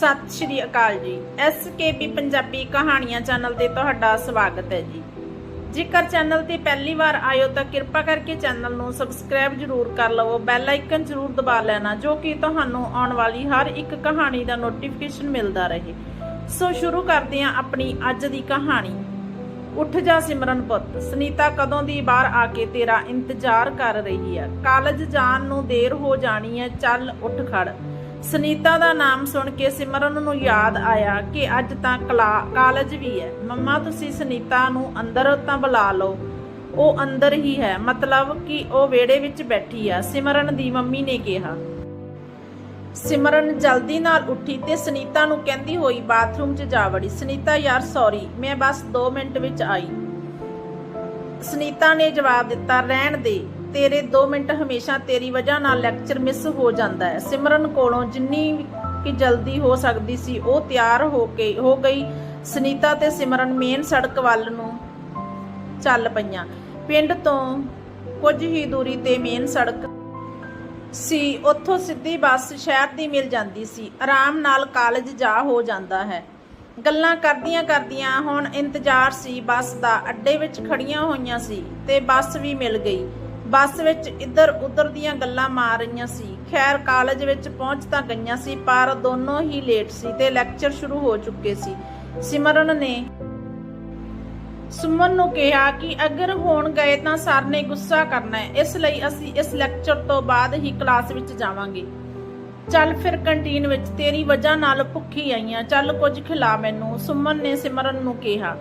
ਸਤਿ ਸ਼੍ਰੀ ਅਕਾਲ ਜੀ। ਐਸਕੇਪੀ ਪੰਜਾਬੀ ਕਹਾਣੀਆਂ ਚੈਨਲ ਤੇ ਤੁਹਾਡਾ ਸਵਾਗਤ ਹੈ ਜੀ। ਜੇਕਰ ਚੈਨਲ ਤੇ ਪਹਿਲੀ ਵਾਰ ਆਇਓ ਤਾਂ ਕਿਰਪਾ ਕਰਕੇ ਚੈਨਲ ਨੂੰ ਸਬਸਕ੍ਰਾਈਬ ਜਰੂਰ ਕਰ ਲਵੋ, ਬੈਲ ਆਈਕਨ ਜਰੂਰ ਦਬਾ ਲੈਣਾ, ਜੋ ਕਿ ਤੁਹਾਨੂੰ ਆਉਣ ਵਾਲੀ ਹਰ ਇੱਕ ਕਹਾਣੀ ਦਾ ਨੋਟੀਫਿਕੇਸ਼ਨ ਮਿਲਦਾ ਰਹੇ। ਸੋ ਸ਼ੁਰੂ ਕਰਦੇ ਹਾਂ ਆਪਣੀ ਅੱਜ ਦੀ ਕਹਾਣੀ। ਉੱਠ ਜਾ ਸਿਮਰਨ ਪੁੱਤ, ਸੁਨੀਤਾ ਕਦੋਂ ਦੀ ਬਾਹਰ ਆ ਕੇ ਤੇਰਾ ਇੰਤਜ਼ਾਰ ਕਰ ਰਹੀ ਹੈ? ਕਾਲਜ ਜਾਣ ਨੂੰ ਦੇਰ ਹੋ ਜਾਣੀ ਹੈ, ਚੱਲ ਉੱਠ ਖੜ। ਸੁਨੀਤਾ ਦਾ ਨਾਮ ਸੁਣ ਕੇ ਸਿਮਰਨ ਨੂੰ ਯਾਦ ਆਇਆ ਕਿ ਅੱਜ ਤਾਂ ਕਲਾ- ਕਾਲਜ ਵੀ ਹੈ। ਮੰਮਾ, ਤੁਸੀਂ ਸੁਨੀਤਾ ਨੂੰ ਅੰਦਰ ਤਾਂ ਬੁਲਾ ਲਓ। ਉਹ ਅੰਦਰ ਹੀ ਹੈ। ਮਤਲਬ ਕਿ ਉਹ ਵਿਹੜੇ ਵਿੱਚ ਬੈਠੀ ਆ। ਸਿਮਰਨ ਦੀ ਮੰਮੀ ਨੇ ਕਿਹਾ। ਸਿਮਰਨ ਜਲਦੀ ਨਾਲ ਉੱਠੀ ਤੇ ਸੁਨੀਤਾ ਨੂੰ ਕਹਿੰਦੀ ਹੋਈ ਬਾਥਰੂਮ 'ਚ ਜਾ ਵੜੀ। ਸੁਨੀਤਾ, ਯਾਰ ਸੌਰੀ ਮੈਂ ਬਸ 2 ਮਿੰਟ ਵਿੱਚ ਆਈ। ਸੁਨੀਤਾ ਨੇ ਜਵਾਬ ਦਿੱਤਾ, ਰਹਿਣ ਦੇ। ਤੇਰੇ 2 ਮਿੰਟ ਹਮੇਸ਼ਾ ਤੇਰੀ ਵਜ੍ਹਾ ਨਾਲ ਲੈਕਚਰ ਮਿਸ ਹੋ ਜਾਂਦਾ ਹੈ। ਸਿਮਰਨ ਕੋਲੋਂ ਜਿੰਨੀ ਕਿ ਜਲਦੀ ਹੋ ਸਕਦੀ ਸੀ, ਉਹ ਤਿਆਰ ਹੋ ਕੇ ਹੋ ਗਈ। ਸੁਨੀਤਾ ਤੇ ਸਿਮਰਨ ਮੇਨ ਸੜਕ ਵੱਲ ਨੂੰ ਚੱਲ ਪਈਆਂ। ਪਿੰਡ ਤੋਂ ਕੁਝ ਹੀ ਦੂਰੀ ਤੇ ਮੇਨ ਸੜਕ ਸੀ, ਉੱਥੋਂ ਸਿੱਧੀ ਬੱਸ ਸ਼ਹਿਰ ਦੀ ਮਿਲ ਜਾਂਦੀ ਸੀ। ਆਰਾਮ ਨਾਲ ਕਾਲਜ ਜਾ ਹੋ ਜਾਂਦਾ ਹੈ। ਗੱਲਾਂ ਕਰਦੀਆਂ ਕਰਦੀਆਂ ਹੁਣ ਇੰਤਜ਼ਾਰ ਸੀ, ਬੱਸ ਦਾ ਅੱਡੇ ਵਿੱਚ ਖੜੀਆਂ ਹੋਈਆਂ ਸੀ ਤੇ ਬੱਸ ਵੀ ਮਿਲ ਗਈ। ਬੱਸ ਵਿੱਚ ਇੱਧਰ ਉੱਧਰ ਦੀਆਂ ਗੱਲਾਂ ਮਾਰ ਰਹੀਆਂ ਸੀ। ਖੈਰ, ਕਾਲਜ ਵਿੱਚ ਪਹੁੰਚ ਤਾਂ ਗਈਆਂ ਸੀ, ਪਰ ਦੋਨੋਂ ਹੀ ਲੇਟ ਸੀ ਤੇ ਲੈਕਚਰ ਸ਼ੁਰੂ ਹੋ ਚੁੱਕੇ ਸੀ। ਸਿਮਰਨ ਨੇ ਸੁਮਨ ਨੂੰ ਕਿਹਾ ਕਿ ਅਗਰ ਹੋਣ ਗਏ ਤਾਂ ਸਰ ਨੇ ਗੁੱਸਾ ਕਰਨਾ ਹੈ। ਇਸ ਲਈ ਅਸੀਂ ਇਸ ਲੈਕਚਰ ਤੋਂ ਬਾਅਦ ਹੀ ਕਲਾਸ ਵਿੱਚ ਜਾਵਾਂਗੇ। ਚੱਲ ਫਿਰ ਕੰਟੀਨ ਵਿੱਚ ਤੇਰੀ ਵਜ੍ਹਾ ਨਾਲ ਭੁੱਖੀ ਆਈਆਂ ਚੱਲ ਕੁਝ ਖਿਲਾ ਮੈਨੂੰ, ਸੁਮਨ ਨੇ ਸਿਮਰਨ ਨੂੰ ਕਿਹਾ।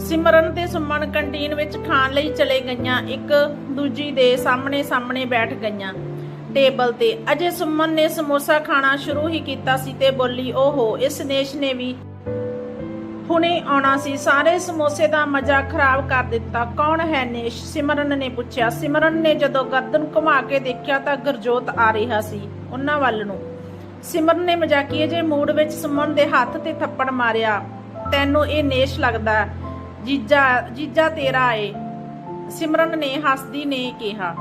ਸਿਮਰਨ ਤੇ ਸੁਮਨ ਕੰਟੀਨ ਵਿੱਚ ਖਾਣ ਲਈ ਚਲੇ ਗਈਆਂ, ਇੱਕ ਦੂਜੀ ਦੇ ਸਾਹਮਣੇ ਸਾਹਮਣੇ ਬੈਠ ਗਈਆਂ। ਟੇਬਲ ਤੇ ਅਜੇ ਸੁਮਨ ਨੇ ਸਮੋਸਾ ਖਾਣਾ ਸ਼ੁਰੂ ਹੀ ਕੀਤਾ ਸੀ ਤੇ ਬੋਲੀ, ਓਹੋ, ਇਸ ਨੇਸ਼ ਨੇ ਵੀ ਹੁਣੇ ਆਉਣਾ ਸੀ। ਸਾਰੇ ਸਮੋਸੇ ਦਾ ਮਜ਼ਾ ਖਰਾਬ ਕਰ ਦਿੱਤਾ। ਕੌਣ ਹੈ ਨੇਸ਼? ਸਿਮਰਨ ਨੇ ਪੁੱਛਿਆ। ਸਿਮਰਨ ਨੇ ਜਦੋਂ ਗਰਦਨ ਘੁਮਾ ਕੇ ਦੇਖਿਆ ਤਾਂ ਗਰਜੋਤ ਆ ਰਿਹਾ ਸੀ, ਉਹਨਾਂ ਵੱਲ ਨੂੰ। ਸਿਮਰਨ ਨੇ ਮਜ਼ਾਕੀਏ ਜੇ ਮੂਡ ਵਿੱਚ ਸੁਮਨ ਦੇ ਹੱਥ ਤੇ ਥੱਪੜ ਮਾਰਿਆ। ਤੈਨੂੰ ਇਹ ਨੇਸ਼ ਲੱਗਦਾ ਜੀਜਾ ਜੀਜਾ ਤੇਰਾ ਏ। ਸਿਮਰਨ ਨੇ, ਹੱਸਦੀ ਨੇ ਕਿਹਾ।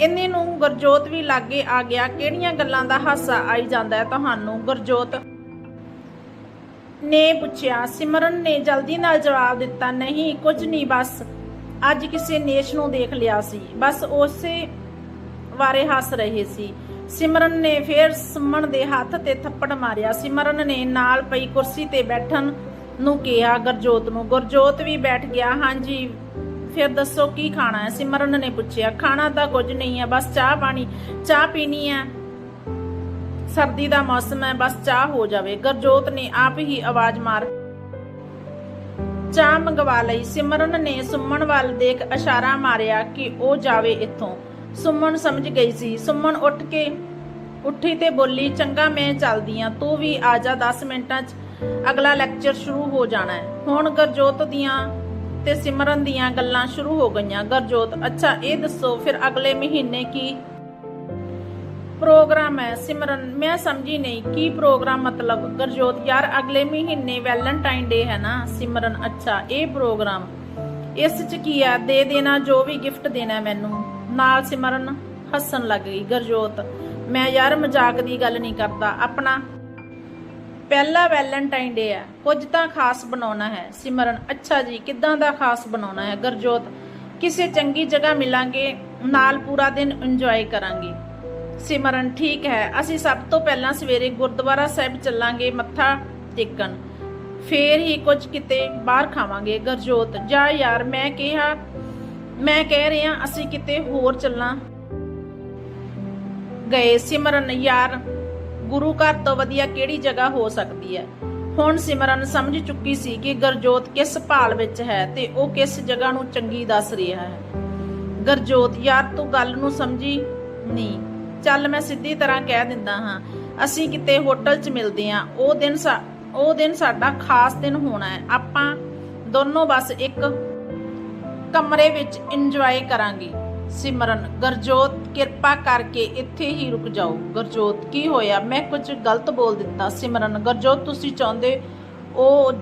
ਇੰਨੇ ਨੂੰ ਗਰਜੋਤ ਵੀ ਲਾਗੇ ਆ ਗਿਆ। ਕਿਹੜੀਆਂ ਗੱਲਾਂ ਦਾ ਹਾਸਾ ਆਈ ਜਾਂਦਾ ਹੈ ਤੁਹਾਨੂੰ, ਗਰਜੋਤ? ਨੇ ਪੁੱਛਿਆ, ਸਿਮਰਨ ਨੇ ਜਲਦੀ ਨਾਲ ਜਵਾਬ ਦਿੱਤਾ, ਨਹੀਂ, ਕੁਝ ਨਹੀਂ, ਬਸ। ਅੱਜ ਕਿਸੇ ਨੇਸ਼ ਨੂੰ ਦੇਖ ਲਿਆ ਸੀ। ਬਸ ਉਸੇ ਬਾਰੇ ਹੱਸ ਰਹੇ ਸੀ। ਸਿਮਰਨ ਨੇ ਫੇਰ ਸੁਮਨ ਦੇ ਹੱਥ ਤੇ ਥੱਪੜ ਮਾਰਿਆ। ਸਿਮਰਨ ਨੇ ਨਾਲ ਪਈ ਕੁਰਸੀ ਤੇ ਬੈਠਣ ਨੂੰ ਕਿਹਾ, ਗਰਜੋਤ ਨੂੰ। ਗਰਜੋਤ ਵੀ ਬੈਠ ਗਿਆ, ਹਾਂਜੀ, ਫਿਰ ਦੱਸੋ ਕੀ ਖਾਣਾ ਹੈ? ਸਿਮਰਨ ਨੇ ਪੁੱਛਿਆ, ਖਾਣਾ ਤਾਂ ਕੁਝ ਨਹੀਂ ਹੈ, ਬਸ ਚਾਹ ਪਾਣੀ, ਚਾਹ ਪੀਣੀ ਹੈ। ਸਰਦੀ ਦਾ ਮੌਸਮ ਹੈ, ਬਸ ਚਾਹ ਹੋ ਜਾਵੇ। ਗਰਜੋਤ ਨੇ ਆਪ ਹੀ ਆਵਾਜ਼ ਮਾਰ ਚਾਹ ਮੰਗਵਾ ਲਈ। ਸਿਮਰਨ ਨੇ ਸੁਮਨ ਵੱਲ ਦੇਖ ਇਸ਼ਾਰਾ ਮਾਰਿਆ ਕਿ ਉਹ ਜਾਵੇ ਇੱਥੋਂ। ਸੁਮਨ ਸਮਝ ਗਈ ਸੀ। ਸੁਮਨ ਉੱਠ ਕੇ ਉੱਠੀ ਤੇ ਬੋਲੀ, ਚੰਗਾ, ਮੈਂ ਚੱਲਦੀ ਆ ਤੂੰ ਵੀ ਆ ਜਾ 10 ਮਿੰਟਾਂ 'ਚ ਅਗਲਾ ਲੈਕਚਰ ਸ਼ੁਰੂ ਹੋ ਜਾਣਾ ਹੈ। ਹੁਣ ਗਰਜੋਤ ਦੀਆਂ ਤੇ ਸਿਮਰਨ ਦੀਆਂ ਗੱਲਾਂ ਸ਼ੁਰੂ ਹੋ ਗਈਆਂ। ਗਰਜੋਤ, ਅੱਛਾ, ਇਹ ਦੱਸੋ, ਫਿਰ ਅਗਲੇ ਮਹੀਨੇ ਕੀ ਪ੍ਰੋਗਰਾਮ ਹੈ? ਸਿਮਰਨ, ਮੈਂ ਸਮਝੀ ਨਹੀਂ, ਕੀ ਪ੍ਰੋਗਰਾਮ ਮਤਲਬ? ਗਰਜੋਤ, ਯਾਰ, ਅਗਲੇ ਮਹੀਨੇ ਵੈਲੈਂਟਾਈਨ ਡੇ ਹੈ ਨਾ? ਸਿਮਰਨ, ਅੱਛਾ, ਇਹ ਪ੍ਰੋਗਰਾਮ ਇਸ ਚ ਕੀ ਆ ਦੇ ਦੇਣਾ ਜੋ ਵੀ ਗਿਫਟ ਦੇਣਾ ਮੈਨੂੰ। ਨਾਲ ਸਿਮਰਨ ਹੱਸਣ ਲੱਗ ਗਈ। ਗਰਜੋਤ, ਮੈਂ ਯਾਰ ਮਜ਼ਾਕ ਦੀ ਗੱਲ ਨਹੀਂ ਕਰਦਾ। ਆਪਣਾ ਪਹਿਲਾ ਵੈਲੈਂਟਾਈਨ ਡੇ ਹੈ ਕੁਝ ਤਾਂ ਖਾਸ ਬਣਾਉਣਾ ਹੈ। ਸਿਮਰਨ, ਅੱਛਾ ਜੀ, ਕਿੱਦਾਂ ਦਾ ਖਾਸ ਬਣਾਉਣਾ ਹੈ? ਗਰਜੋਤ, ਕਿਸੇ ਚੰਗੀ ਜਗ੍ਹਾ ਮਿਲਾਂਗੇ, ਨਾਲ ਪੂਰਾ ਦਿਨ ਇੰਜੋਏ ਕਰਾਂਗੇ। ਸਿਮਰਨ, ਠੀਕ ਹੈ, ਅਸੀਂ ਸਭ ਤੋਂ ਪਹਿਲਾਂ ਸਵੇਰੇ ਗੁਰਦੁਆਰਾ ਸਾਹਿਬ ਚੱਲਾਂਗੇ, ਮੱਥਾ ਟੇਕਣ। ਫੇਰ ਹੀ ਕੁਝ ਕਿਤੇ ਬਾਹਰ ਖਾਵਾਂਗੇ। ਗਰਜੋਤ, ਜਾ ਯਾਰ, ਮੈਂ ਕਿਹਾ, ਮੈਂ ਕਹਿ ਰਿਹਾ, ਅਸੀਂ ਕਿਤੇ ਹੋਰ ਚੱਲਾਂ। ਗਏ ਸਿਮਰਨ, ਯਾਰ ਗੁਰੂ ਘਰ ਤੋਂ ਵਧੀਆ ਕਿਹੜੀ ਜਗ੍ਹਾ ਹੋ ਸਕਦੀ ਹੈ? ਹੁਣ ਸਿਮਰਨ ਸਮਝ ਚੁੱਕੀ ਸੀ ਕਿ ਗਰਜੋਤ ਕਿਸ ਭਾਲ ਵਿੱਚ ਹੈ ਤੇ ਉਹ ਕਿਸ ਜਗ੍ਹਾ ਨੂੰ ਚੰਗੀ ਦੱਸ ਰਿਹਾ ਹੈ। ਗਰਜੋਤ, ਯਾਰ, ਤੂੰ ਗੱਲ ਨੂੰ ਸਮਝੀ? ਨਹੀਂ। ਚੱਲ ਮੈਂ ਸਿੱਧੀ ਤਰ੍ਹਾਂ ਕਹਿ ਦਿੰਦਾ ਹਾਂ, ਅਸੀਂ ਕਿਤੇ ਹੋਟਲ 'ਚ ਮਿਲਦੇ ਹਾਂ, ਉਹ ਦਿਨ ਉਹ ਦਿਨ ਸਾਡਾ ਖਾਸ ਦਿਨ ਹੋਣਾ ਹੈ। ਆਪਾਂ ਦੋਨੋਂ ਬਸ ਇੱਕ ਕਮਰੇ ਵਿੱਚ ਇੰਜੋਏ ਕਰਾਂਗੇ। ਸਿਮਰਨ, ਗਰਜੋਤ, ਕਿਰਪਾ ਕਰਕੇ ਇੱਥੇ ਹੀ ਰੁਕ ਜਾਓ। ਗਰਜੋਤ, ਕੀ ਹੋਇਆ? ਮੈਂ ਕੁਝ ਗਲਤ ਬੋਲ ਦਿੱਤਾ। ਸਿਮਰਨ, ਗਰਜੋਤ, ਤੁਸੀਂ ਚਾਹੁੰਦੇ ਉਹ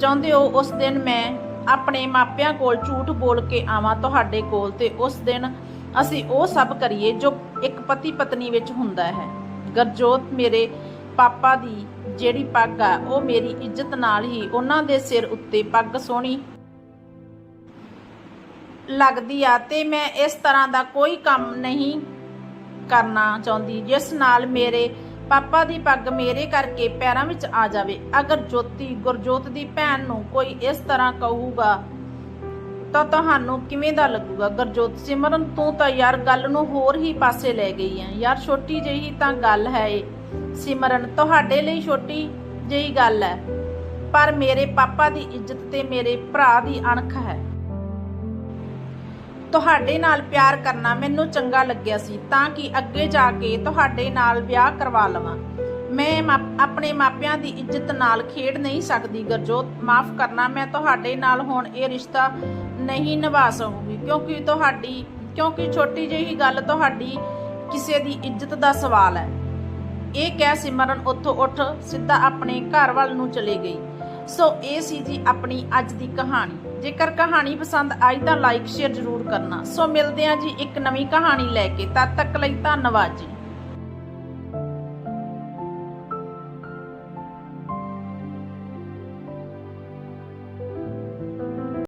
ਚਾਹੁੰਦੇ ਹੋ ਉਸ ਦਿਨ ਮੈਂ ਆਪਣੇ ਮਾਪਿਆਂ ਕੋਲ ਝੂਠ ਬੋਲ ਕੇ ਆਵਾਂ ਤੁਹਾਡੇ ਕੋਲ ਤੇ ਉਸ ਦਿਨ ਅਸੀਂ ਉਹ ਸਭ ਕਰੀਏ ਜੋ ਇੱਕ ਪਤੀ ਪਤਨੀ ਵਿੱਚ ਹੁੰਦਾ ਹੈ। ਗਰਜੋਤ, ਮੇਰੇ ਪਾਪਾ ਦੀ ਜਿਹੜੀ ਪੱਗ ਆ, ਉਹ ਮੇਰੀ ਇੱਜ਼ਤ ਨਾਲ ਹੀ ਉਹਨਾਂ ਦੇ ਸਿਰ ਉੱਤੇ ਪੱਗ ਸੋਹਣੀ ਲੱਗਦੀ ਆ ਤੇ ਮੈਂ ਇਸ ਤਰ੍ਹਾਂ ਦਾ ਕੋਈ ਕੰਮ ਨਹੀਂ ਕਰਨਾ ਚਾਹੁੰਦੀ, ਜਿਸ ਨਾਲ ਮੇਰੇ ਪਾਪਾ ਦੀ ਪੱਗ ਮੇਰੇ ਕਰਕੇ ਪੈਰਾਂ ਵਿੱਚ ਆ ਜਾਵੇ। ਅਗਰ ਜੋਤੀ, ਗੁਰਜੋਤ ਦੀ ਭੈਣ ਨੂੰ ਕੋਈ ਇਸ ਤਰ੍ਹਾਂ ਕਹੂਗਾ, ਤਾਂ ਤੁਹਾਨੂੰ ਕਿਵੇਂ ਦਾ ਲੱਗੂਗਾ? ਗੁਰਜੋਤ ਸਿਮਰਨ, ਤੂੰ ਤਾਂ ਯਾਰ ਗੱਲ ਨੂੰ ਹੋਰ ਹੀ ਪਾਸੇ ਲੈ ਗਈ ਹੈ ਯਾਰ ਛੋਟੀ ਜਿਹੀ ਤਾਂ ਗੱਲ ਹੈ ਸਿਮਰਨ, ਤੁਹਾਡੇ ਲਈ ਛੋਟੀ ਜਿਹੀ ਗੱਲ ਹੈ, ਪਰ ਮੇਰੇ ਪਾਪਾ ਦੀ ਇੱਜ਼ਤ ਤੇ ਮੇਰੇ ਭਰਾ ਦੀ ਅਣਖ ਹੈ। ਤੁਹਾਡੇ ਨਾਲ ਪਿਆਰ ਕਰਨਾ ਮੈਨੂੰ ਚੰਗਾ ਲੱਗਿਆ ਸੀ, ਤਾਂ ਕਿ ਅੱਗੇ ਜਾ ਕੇ ਤੁਹਾਡੇ ਨਾਲ ਵਿਆਹ ਕਰਵਾ ਲਵਾਂ। ਮੈਂ ਆਪਣੇ ਮਾਪਿਆਂ ਦੀ ਇੱਜ਼ਤ ਨਾਲ ਖੇਡ ਨਹੀਂ ਸਕਦੀ। ਗਰਜੋਤ, ਮਾਫ ਕਰਨਾ, ਮੈਂ ਤੁਹਾਡੇ ਨਾਲ ਹੁਣ ਇਹ ਰਿਸ਼ਤਾ ਨਹੀਂ ਨਿਭਾ ਸਕੂੰਗੀ, ਕਿਉਂਕਿ ਤੁਹਾਡੀ, ਕਿਉਂਕਿ ਛੋਟੀ ਜਿਹੀ ਗੱਲ ਤੁਹਾਡੀ ਕਿਸੇ ਦੀ ਇੱਜ਼ਤ ਦਾ ਸਵਾਲ ਹੈ। ਇਹ ਕਹਿ ਸਿਮਰਨ ਉੱਥੋਂ ਉੱਠ, ਸਿੱਧਾ ਆਪਣੇ ਘਰ ਵੱਲ ਨੂੰ ਚਲੇ ਗਈ। ਸੋ ਇਹ ਸੀ ਜੀ ਆਪਣੀ ਅੱਜ ਦੀ ਕਹਾਣੀ। ਜੇਕਰ ਕਹਾਣੀ ਪਸੰਦ ਆਈ ਤਾਂ ਲਾਈਕ ਸ਼ੇਅਰ ਜ਼ਰੂਰ ਕਰਨਾ। ਸੋ ਮਿਲਦੇ ਹਾਂ ਜੀ ਇੱਕ ਨਵੀਂ ਕਹਾਣੀ ਲੈ ਕੇ। ਤਦ ਤੱਕ ਲਈ ਧੰਨਵਾਦ ਜੀ।